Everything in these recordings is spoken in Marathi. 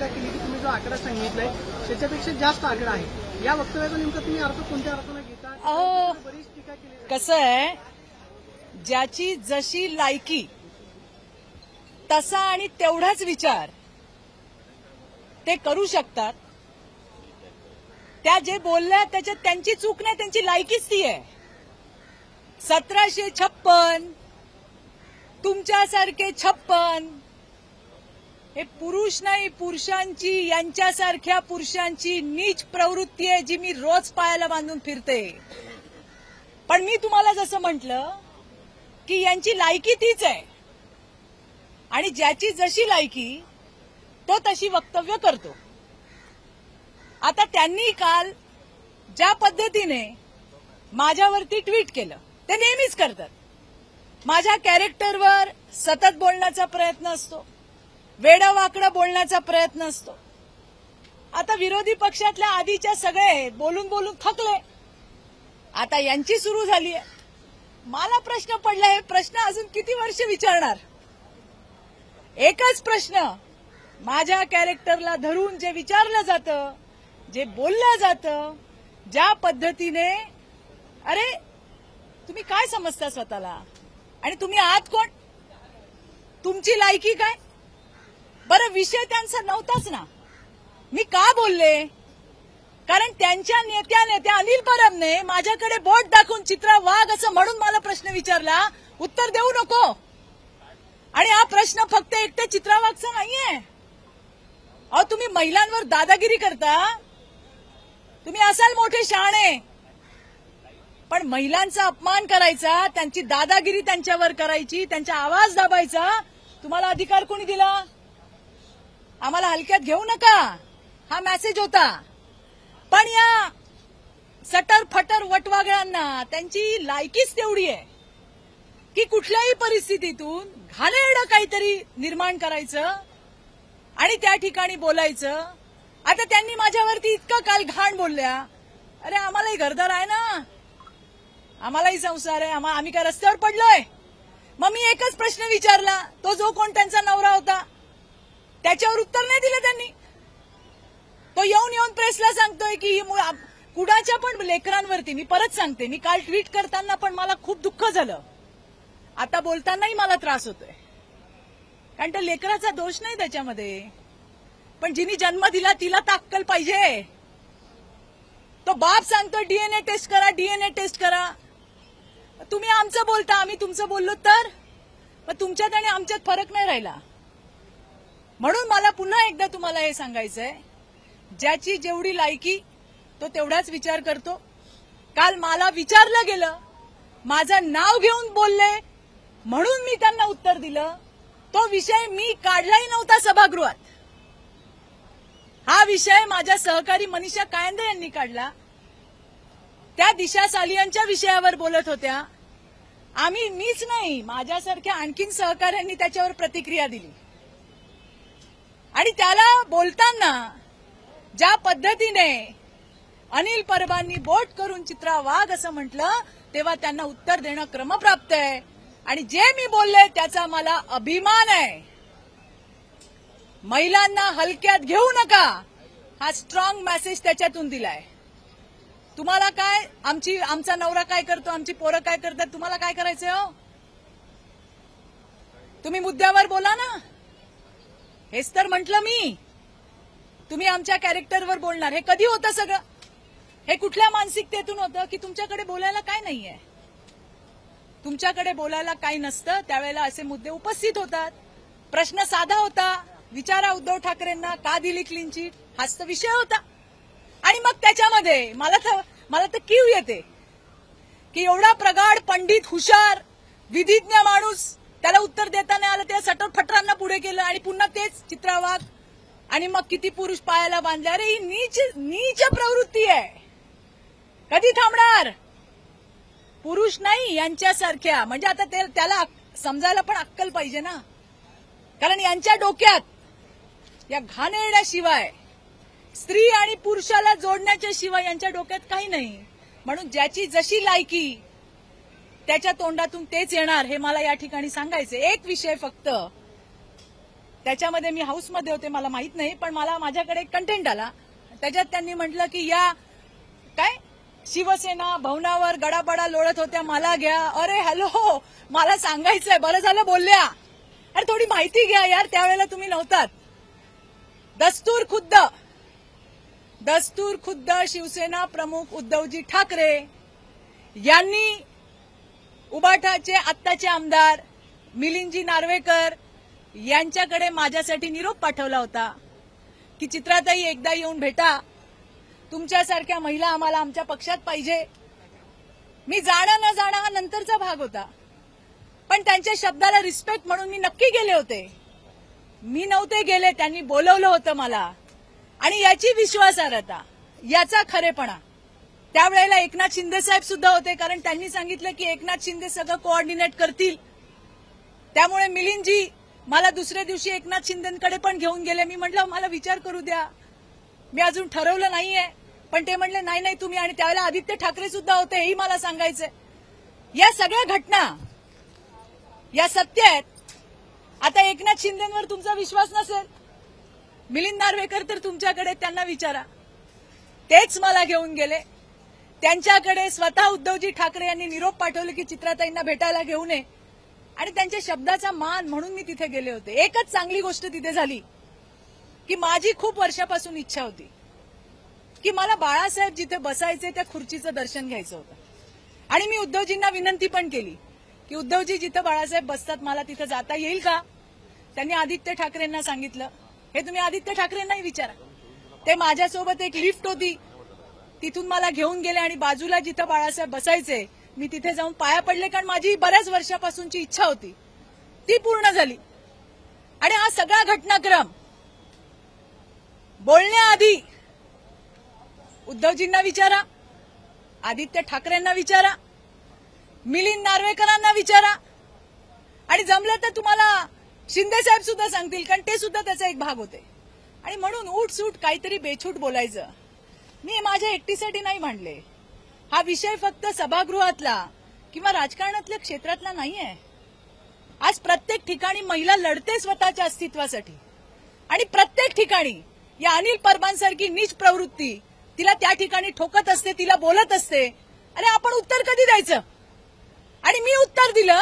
टीका केली की तुम्ही जो आकडा सांगितलाय त्याच्यापेक्षा जास्त आकडा आहे या वक्तव्याचा नेमका तुम्ही अर्थ कोणत्या अर्थाने घेता अहो. बरीच टीका केली. कसं आहे ज्याची जशी लायकी तसा आणि तेवढाच विचार ते करू शकतात त्या जे बोलल्या त्याच्यात त्यांची चूक नाही त्यांची लायकीच ती आहे सतराशे छप्पन तुमच्यासारखे छप्पन हे पुरुष नाही पुरुषांची यांच्यासारख्या पुरुषांची नीच प्रवृत्ती आहे जी मी रोज पायाला बांधून फिरते. पण मी तुम्हाला जसं म्हटलं की यांची लायकी तीच आहे. आणि ज्याची जशी लायकी तो तशी वक्तव्य करतो. आता त्यांनी काल ज्या पद्धतीने माझ्यावरती ट्विट केलं ते नेहमीच करतात. माझ्या कॅरेक्टरवर सतत बोलण्याचा प्रयत्न असतो. वेडावाकडं बोलण्याचा प्रयत्न असतो. आता विरोधी पक्षातल्या आधीच्या सगळे बोलून बोलून थकले. आता यांची सुरू झाली आहे मला प्रश्न पडला हे प्रश्न अजून किती वर्ष विचारणार? एकच प्रश्न माझ्या कॅरेक्टरला धरून जे विचारलं जातं जे बोललं जातं ज्या पद्धतीने अरे तुम्ही काय समजता स्वतःला? आणि तुम्ही आहात कोण? तुमची लायकी काय? बरं विषय त्यांचा नव्हताच ना. मी का बोलले? कारण त्यांच्या नेत्या नेत्या अनिल परबने माझ्याकडे बोट दाखवून चित्रा वाघ असं म्हणून मला प्रश्न विचारला उत्तर देऊ नको. आणि हा प्रश्न फक्त एकट्या चित्रा वाघचा नाहीये. अहो तुम्ही महिलांवर दादागिरी करता? तुम्ही असाल मोठे शहाणे. पण महिलांचा अपमान करायचा त्यांची दादागिरी त्यांच्यावर करायची त्यांचा आवाज दाबायचा तुम्हाला अधिकार कोणी दिला? आम्हाला हलक्यात घेऊ नका. हा मेसेज होता. पण या सटर फटर वटवागळांना त्यांची लायकीच तेवढी आहे. की कुठल्याही परिस्थितीतून घाणेरडं काहीतरी निर्माण करायचं आणि त्या ठिकाणी बोलायचं. आता त्यांनी माझ्यावरती इतकं काल घाण बोलल्या. अरे आम्हालाही घरदार आहे ना. आम्हालाही संसार आहे. आम्ही काय रस्त्यावर पडलोय? मग मी एकच प्रश्न विचारला. तो जो कोण त्यांचा नवरा होता. त्याच्यावर उत्तर नाही दिलं त्यांनी. तो येऊन येऊन प्रेसला सांगतोय की ही मुळ- कुणाच्या पण लेकरांवरती मी परत सांगते मी काल ट्विट करताना पण मला खूप दुःख झालं. आता बोलतानाही मला त्रास होतोय. कारण त्या लेकराचा दोष नाही त्याच्यामध्ये. पण जिनी जन्म दिला तिला ताक्कल पाहिजे. तो बाप सांगतो डीएनए टेस्ट करा डीएनए टेस्ट करा. तुम्ही आमचं बोलता आम्ही तुमचं बोललो तर? मग तुमच्यात आणि आमच्यात फरक नाही राहिला. म्हणून मला पुन्हा एकदा तुम्हाला हे सांगायचंय. ज्याची जेवढी लायकी तो तेवढाच विचार करतो. काल मला विचारलं गेलं माझं नाव घेऊन बोलले म्हणून मी त्यांना उत्तर दिलं. तो विषय मी काढलाही नव्हता सभागृहात. हा विषय माझ्या सहकारी मनीषा कायंदे यांनी काढला. त्या दिशा सालियांच्या विषयावर बोलत होत्या. आम्ही मीच नाही माझ्यासारख्या आणखीन सहकाऱ्यांनी त्याच्यावर प्रतिक्रिया दिली. आणि त्याला बोलताना ज्या पद्धतीने अनिल परबांनी बोट करून चित्रा वाघ असं म्हटलं तेव्हा त्यांना उत्तर देणं क्रमप्राप्त आहे. आणि जे मी बोलले त्याचा मला अभिमान आहे. महिलांना हलक्यात घेऊ नका. हा स्ट्रॉंग मेसेज त्याच्यातून दिलाय. तुम्हाला काय आमची आमचा नवरा काय करतो आमची पोरं काय करतात तुम्हाला काय करायचं हो? तुम्ही मुद्द्यावर बोला ना. हेच तर म्हटलं मी. तुम्ही आमच्या कॅरेक्टरवर बोलणार. हे कधी होतं सगळं? हे कुठल्या मानसिकतेतून होतं की तुमच्याकडे बोलायला काय नाहीये? तुमच्याकडे बोलायला काही नसतं त्यावेळेला असे मुद्दे उपस्थित होतात. प्रश्न साधा होता. विचारा उद्धव ठाकरेंना का दिली क्लीन चीट हाच तर विषय होता. आणि मग त्याच्यामध्ये मला तर मला तर कीव येते. की एवढा प्रगाढ पंडित हुशार विधिज्ञ माणूस त्याला उत्तर देता नाही आलं त्या सटर फटरांना पुढे केलं आणि पुन्हा तेच चित्रावाद. आणि मग किती पुरुष पायाला बांधले? अरे ही नीच नीच प्रवृत्ती आहे. कधी थांबणार? पुरुष नाही यांच्यासारख्या. म्हणजे आता ते त्याला समजायला पण अक्कल पाहिजे ना. कारण यांच्या डोक्यात या घाणेरड्याशिवाय स्त्री आणि पुरुषाला जोडण्याच्या शिवाय यांच्या डोक्यात काही नाही. म्हणून ज्याची जशी लायकी त्याच्या तोंडातून तेच येणार हे मला या ठिकाणी सांगायचे एक विषय फक्त. त्याच्यामध्ये मी हाऊसमध्ये होते मला माहीत नाही पण मला माझ्याकडे कंटेंट आला. त्याच्यात त्यांनी म्हटलं की या काय? शिवसेना भवनावर गडाबडा लोळत होत्या मला घ्या. अरे हॅलो मला सांगायचंय. बरं झालं बोलल्या. अरे थोडी माहिती घ्या यार त्यावेळेला तुम्ही नव्हतात. दस्तूर खुद्द. दस्तूर खुद्द शिवसेना प्रमुख उद्धवजी ठाकरे यांनी उबाठाचे आत्ताचे आमदार मिलिंदजी नार्वेकर यांच्याकडे माझ्यासाठी निरोप पाठवला होता की चित्राताई एकदा येऊन भेटा. तुमच्यासारख्या महिला आम्हाला आमच्या पक्षात पाहिजे. मी जाणं न जाणं हा नंतरचा भाग होता. पण त्यांच्या शब्दाला रिस्पेक्ट म्हणून मी नक्की गेले होते. मी नव्हते गेले त्यांनी बोलवलं होतं मला. आणि याची विश्वासार्हता याचा खरेपणा. त्यावेळेला एकनाथ शिंदे साहेब सुद्धा होते कारण त्यांनी सांगितलं की एकनाथ शिंदे सगळं कोऑर्डिनेट करतील. त्यामुळे मिलिंदजी मला दुसऱ्या दिवशी एकनाथ शिंदेकडे पण घेऊन गेले. मी म्हटलं मला विचार करू द्या. मी अजून ठरवलं नाहीये. पण ते म्हणले नाही नाही तुम्ही. आणि त्यावेळेला आदित्य ठाकरे सुद्धा होते हेही मला सांगायचंय. या सगळ्या घटना या सत्य आहेत. आता एकनाथ शिंदेवर तुमचा विश्वास नसेल मिलिंद नार्वेकर तर तुमच्याकडे त्यांना विचारा. तेच मला घेऊन गेले. त्यांच्याकडे स्वतः उद्धवजी ठाकरे यांनी निरोप पाठवले की चित्राताईंना भेटायला घेऊ नये. आणि त्यांच्या शब्दाचा मान म्हणून मी तिथे गेले होते. एकच चांगली गोष्ट तिथे झाली की माझी खूप वर्षापासून इच्छा होती की मला बाळासाहेब जिथे बसायचे त्या खुर्चीचं दर्शन घ्यायचं होतं. आणि मी उद्धवजींना विनंती पण केली की उद्धवजी जिथं बाळासाहेब बसतात मला तिथं जाता येईल का? त्यांनी आदित्य ठाकरेंना सांगितलं. हे तुम्ही आदित्य ठाकरेंनाही विचारा. ते माझ्यासोबत एक लिफ्ट होती. तिथून मला घेऊन गेले आणि बाजूला जिथं बाळासाहेब बसायचे मी तिथे जाऊन पाया पडले कारण माझी बऱ्याच वर्षापासूनची इच्छा होती. ती पूर्ण झाली. आणि हा सगळा घटनाक्रम बोलण्याआधी उद्धवजींना विचारा आदित्य ठाकरेंना विचारा मिलिंद नार्वेकरांना विचारा. आणि जमलं तर तुम्हाला शिंदे साहेब सुद्धा सांगतील कारण ते सुद्धा त्याचा एक भाग होते. आणि म्हणून उठ सूट काहीतरी बेछूट बोलायचं. मी माझ्या एकटीसाठी नाही मांडले. हा विषय फक्त सभागृहातला किंवा राजकारणातल्या क्षेत्रातला नाहीये. आज प्रत्येक ठिकाणी महिला लढते स्वतःच्या अस्तित्वासाठी. आणि प्रत्येक ठिकाणी या अनिल परबांसारखी नीच प्रवृत्ती तिला त्या ठिकाणी ठोकत असते तिला बोलत असते. अरे आपण उत्तर कधी द्यायचं? आणि मी उत्तर दिलं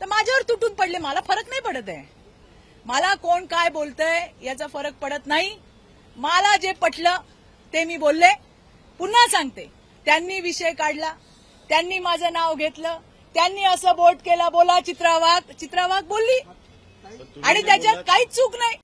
तर माझ्यावर तुटून पडले. मला फरक नाही पडत आहे. मला कोण काय बोलतंय याचा फरक पडत नाही. मला जे पटलं ते मी बोलले पुन्हा सांगते. त्यांनी विषय काढला त्यांनी माझं नाव घेतलं त्यांनी असं बोट केला बोला चित्रा वाघ चित्रा वाघ बोलली आणि त्याच्यात काहीच चूक नाही.